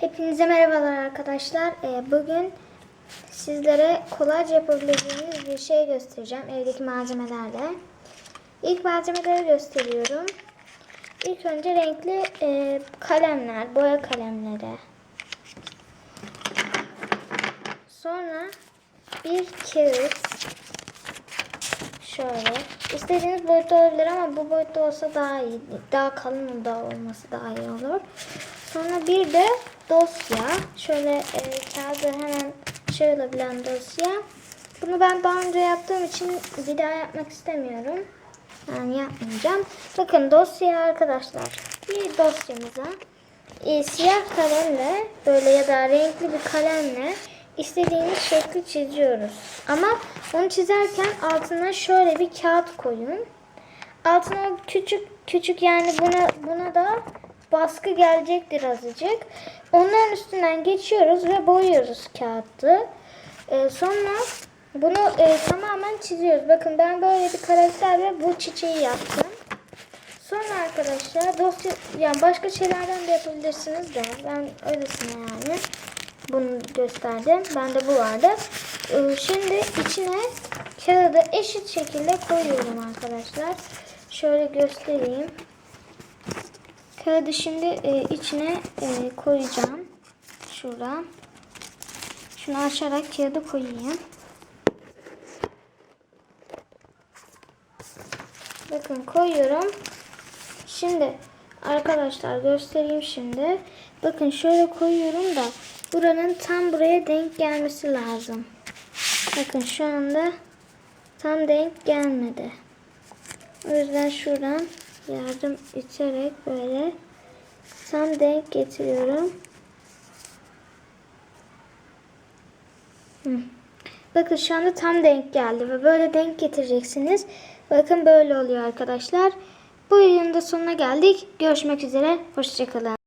Hepinize merhabalar arkadaşlar. Ee, Bugün sizlere kolayca yapabileceğiniz bir şey göstereceğim evdeki malzemelerle. İlk malzemeleri gösteriyorum. İlk önce renkli e, kalemler, boya kalemleri. Sonra bir kağıt. Şöyle. İstediğiniz boyutta olabilir ama bu boyutta olsa daha iyi. Daha kalın da olması daha iyi olur. Sonra bir de dosya. Şöyle e, kağıdı hemen şey olabilen dosya. Bunu ben daha önce yaptığım için bir daha yapmak istemiyorum. Yani yapmayacağım. Bakın dosya arkadaşlar. Bir dosyamıza e, siyah kalemle böyle ya da renkli bir kalemle istediğiniz şekli çiziyoruz. Ama onu çizerken altına şöyle bir kağıt koyun. Altına küçük küçük yani buna buna da baskı gelecektir azıcık. Onların üstünden geçiyoruz ve boyuyoruz kağıtı. Ee, sonra bunu e, tamamen çiziyoruz. Bakın ben böyle bir karakter ve bu çiçeği yaptım. Sonra arkadaşlar dosya yani başka şeylerden de yapabilirsiniz de ben öylesine yani bunu gösterdim. Bende bu vardı. Ee, Şimdi içine kağıdı eşit şekilde koyuyorum arkadaşlar. Şöyle göstereyim. Kağıdı şimdi e, içine e, koyacağım. Şurada. Şunu açarak kağıdı koyayım. Bakın koyuyorum. Şimdi arkadaşlar göstereyim şimdi. Bakın şöyle koyuyorum da buranın tam buraya denk gelmesi lazım. Bakın şu anda tam denk gelmedi. O yüzden şuradan yardım iterek böyle tam denk getiriyorum. Bakın şu anda tam denk geldi ve böyle denk getireceksiniz. Bakın böyle oluyor arkadaşlar. Bu videonun da sonuna geldik. Görüşmek üzere. Hoşçakalın.